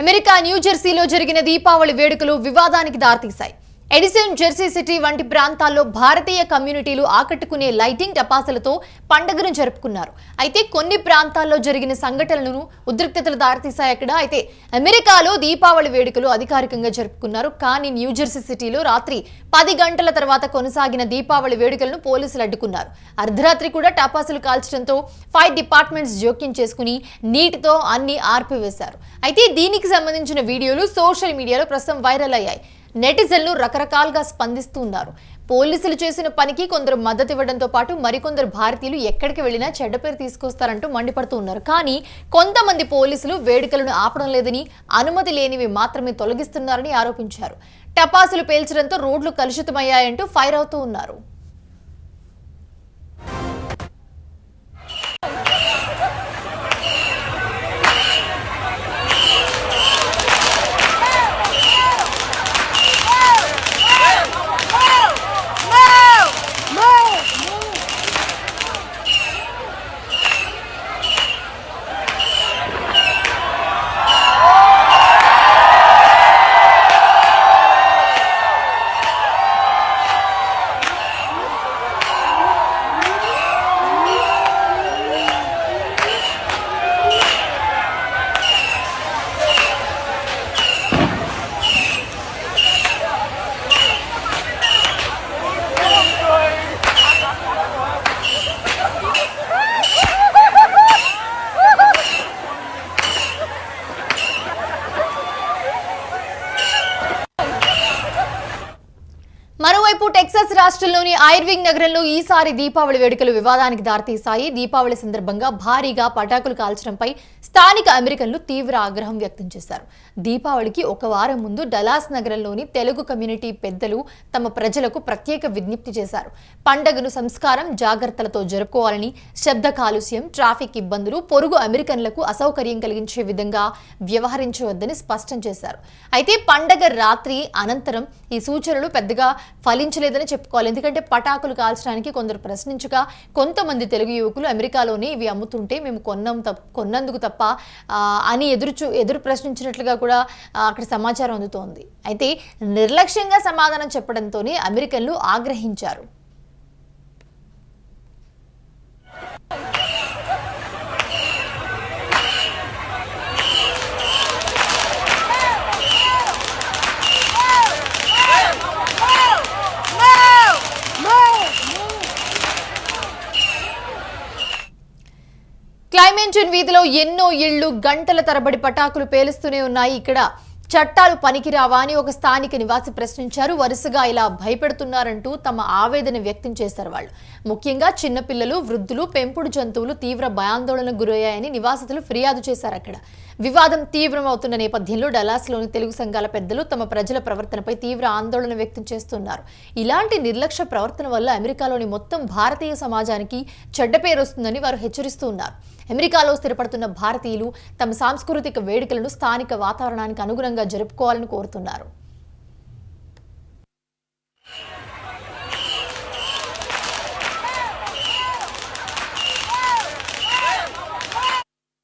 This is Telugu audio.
అమెరికా న్యూజెర్సీలో జరిగిన దీపావళి వేడుకలు వివాదానికి దారితీశాయి. ఎడిసన్ జెర్సీ సిటీ వంటి ప్రాంతాల్లో భారతీయ కమ్యూనిటీలు ఆకట్టుకునే లైటింగ్ టపాసులతో పండుగను జరుపుకున్నారు. అయితే కొన్ని ప్రాంతాల్లో జరిగిన సంఘటనలను ఉద్రిక్తతలు దారితీశాయి అక్కడ. అయితే అమెరికాలో దీపావళి వేడుకలు అధికారికంగా జరుపుకున్నారు. కానీ న్యూజెర్సీ సిటీలో రాత్రి పది గంటల తర్వాత కొనసాగిన దీపావళి వేడుకలను పోలీసులు అడ్డుకున్నారు. అర్ధరాత్రి కూడా టపాసులు కాల్చడంతో ఫైర్ డిపార్ట్మెంట్స్ జోక్యం చేసుకుని నీటితో అన్ని ఆర్పివేశారు. అయితే దీనికి సంబంధించిన వీడియోలు సోషల్ మీడియాలో ప్రస్తుతం వైరల్ అయ్యాయి. నెటిజన్లు రకరకాలుగా స్పందిస్తూ ఉన్నారు పోలీసులు చేసిన పనికి కొందరు మద్దతు ఇవ్వడంతో పాటు మరికొందరు భారతీయులు ఎక్కడికి వెళ్ళినా చెడ్డ పేరు తీసుకొస్తారంటూ మండిపడుతూ ఉన్నారు. కానీ కొంతమంది పోలీసులు వేడుకలను ఆపడం లేదని అనుమతి లేనివి మాత్రమే తొలగిస్తున్నారని ఆరోపించారు. టపాసులు పేల్చడంతో రోడ్లు కలుషితమయ్యాయంటూ ఫైర్ అవుతూ ఉన్నారు. టెక్సాస్ రాష్ట్రంలోని ఐర్వింగ్ నగరంలో ఈసారి దీపావళి వేడుకలు వివాదానికి దారితీశాయి. దీపావళి సందర్భంగా భారీగా పటాకులు కాల్చడంపై స్థానిక అమెరికన్లు తీవ్ర ఆగ్రహం వ్యక్తం చేశారు. దీపావళికి ఒక వారం ముందు డలాస్ నగరంలోని తెలుగు కమ్యూనిటీ పెద్దలు తమ ప్రజలకు ప్రత్యేక విజ్ఞప్తి చేశారు. పండగను సంస్కారం జాగ్రత్తలతో జరుపుకోవాలని శబ్ద కాలుష్యం ట్రాఫిక్ ఇబ్బందులు పొరుగు అమెరికన్లకు అసౌకర్యం కలిగించే విధంగా వ్యవహరించవద్దని స్పష్టం చేశారు. అయితే పండగ రాత్రి అనంతరం ఈ సూచనలు పెద్దగా ఫలించలేదని చెప్పుకోవాలి. ఎందుకంటే పటాకులు కాల్చడానికి కొందరు ప్రశ్నించగా కొంతమంది తెలుగు యువకులు అమెరికాలోనే ఇవి అమ్ముతుంటే మేము కొన్నాం తప్ప కొన్నందుకు తప్ప అని ఎదురు చూ ఎదురు ప్రశ్నించినట్లుగా కూడా అక్కడ సమాచారం అందుతోంది. అయితే నిర్లక్ష్యంగా సమాధానం చెప్పడంతోనే అమెరికన్లు ఆగ్రహించారు. క్లైమెంటన్ వీధిలో ఎన్నో ఇళ్ళు గంటల తరబడి పటాకులు పేలుస్తూనే ఉన్నాయి. ఇక్కడ చట్టాలు పనికిరావా అని ఒక స్థానిక నివాసి ప్రశ్నించారు. వరుసగా ఇలా భయపెడుతున్నారంటూ తమ ఆవేదన వ్యక్తం చేశారు వాళ్ళు. ముఖ్యంగా చిన్నపిల్లలు వృద్ధులు పెంపుడు జంతువులు తీవ్ర భయాందోళనకు గురయ్యాయని నివాసితులు ఫిర్యాదు చేశారు అక్కడ. వివాదం తీవ్రం అవుతున్న నేపథ్యంలో డలాస్లోని తెలుగు సంఘాల పెద్దలు తమ ప్రజల ప్రవర్తనపై తీవ్ర ఆందోళన వ్యక్తం చేస్తున్నారు. ఇలాంటి నిర్లక్ష్య ప్రవర్తన వల్ల అమెరికాలోని మొత్తం భారతీయ సమాజానికి చెడ్డ పేరు వస్తుందని వారు హెచ్చరిస్తూ ఉన్నారు. అమెరికాలో స్థిరపడుతున్న భారతీయులు తమ సాంస్కృతిక వేడుకలను స్థానిక వాతావరణానికి అనుగుణంగా జరుపుకోవాలని కోరుతున్నారు.